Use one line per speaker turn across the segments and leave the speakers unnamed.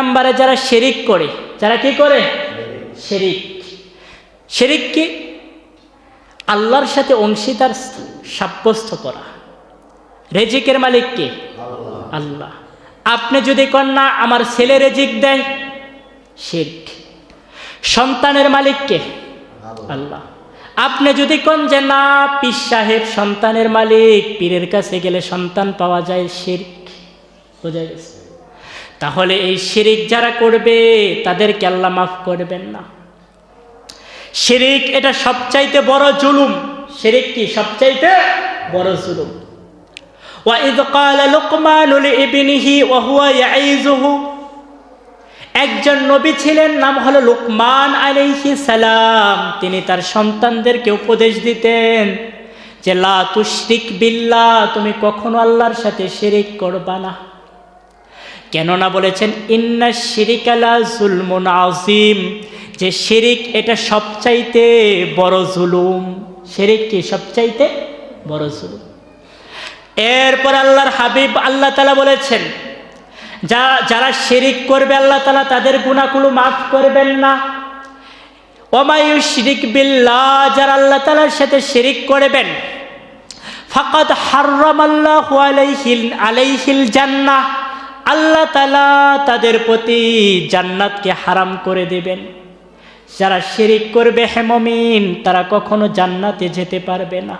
নম্বরে যারা শেরিক করে, যারা কি করে? শেরিক। শেরিক কি? আল্লাহর সাথে অংশীদার সাব্যস্ত করা রেজিকের মালিক কে? আল্লাহ। আপনি যদি কন, না, আমার ছেলে রেজিক দেয়। শির্ক। সন্তানের মালিক কে? আল্লাহ। আপনি যদি কন যে, না, পীর সাহেব সন্তানের মালিক, পীরের কাছে গেলে সন্তান পাওয়া যায়, শির্ক। বোঝা গেছে? তাহলে এই শিরিক যারা করবে তাদেরকে আল্লাহ মাফ করবেন না শিরিক এটা সবচাইতে বড় জুলুম শিরিক কি সবচাইতে বড় জুলুম وإذ قال لقمان لابنه وهو يعيزه একজন নবী ছিলেন নাম হলো লুকমান আলাইহি সালাম তিনি তার সন্তানদেরকে উপদেশ দিতেন যে লা তুশরিক বিল্লাহ তুমি কখনো আল্লাহর সাথে শিরিক করবা না কেননা বলেছেন, ইন্না শিরিকালা জুলমুন আজিম যে শিরিক এটা সবচাইতে বড় জুলুম। শিরিক কি? সবচাইতে বড় জুলুম। এরপর আল্লাহর হাবিব আল্লাহ তালা বলেছেন, যা, যারা শিরিক করবে আল্লাহ তালা তাদের গুণাগুলো মাফ করবেন না। ওমায়ু শিরিক বিল্লাহ, যারা আল্লাহ তালার সাথে শিরিক করবেন, ফাকাদ হার্রাম আল্লাহ আলাইহিল আলাইহিল জান্নাহ। আল্লাহ তালা তাদের প্রতি জান্নাতকে হারাম করে দেবেন। যারা শিরিক করবে হেমমিন তারা কখনো জান্নাতে যেতে পারবে না।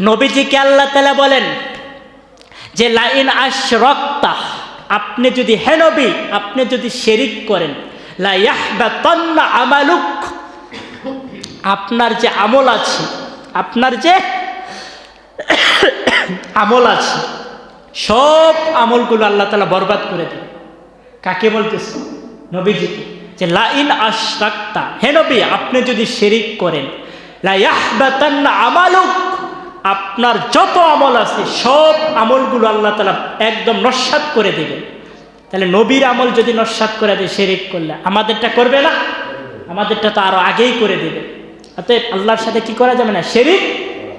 নবীজিকে আল্লাহ তালা বলেন যে, লাইন আশরক্তা, আপনি যদি, হে নবী, আপনি যদি শেরিক করেন আমালুক, আপনার যে আমল আছে, আপনার যে আমল আছে সব আমলগুলো আল্লাহ তালা বরবাদ করে দেন। কাকে বলতেছে? নবীজিকে। যে লাইন আশরাক্তা, হে নবী, আপনি যদি শেরিক করেন আমালুক, আপনার যত আমল আছে, সব আমলগুলো আল্লাহ তালা একদম নস্বাত করে দেবেন। তাহলে নবীর আমল যদি নস্বাত করে দেয় শেরিক করলে, আমাদেরটা করবে না? আমাদেরটা তো আরও আগেই করে দেবে। অতএব আল্লাহর সাথে কি করা যাবে না? শেরিক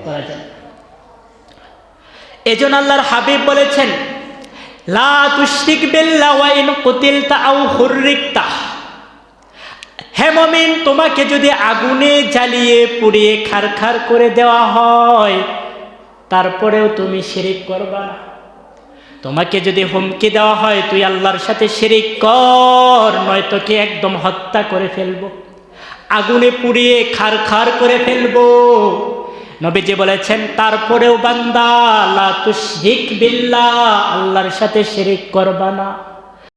করা যাবে। এজন আল্লাহর হাবিব বলেছেন, লা তোমাকে যদি আগুনে জ্বালিয়ে পুড়িয়ে খারখার করে দেওয়া হয়, তারপরেও তুমি শিরিক করবা তোমাকে যদি হুমকি দেওয়া হয়, তুই আল্লাহর সাথে শিরিক কর নয় তোকে একদম হত্যা করে ফেলব। আগুনে পুড়িয়ে খার খার করে ফেলব। নবীজি বলেছেন তারপরেও বান্দা আল্লাহ তুশরিক বিল্লাহ আল্লাহর সাথে শিরিক করবা না।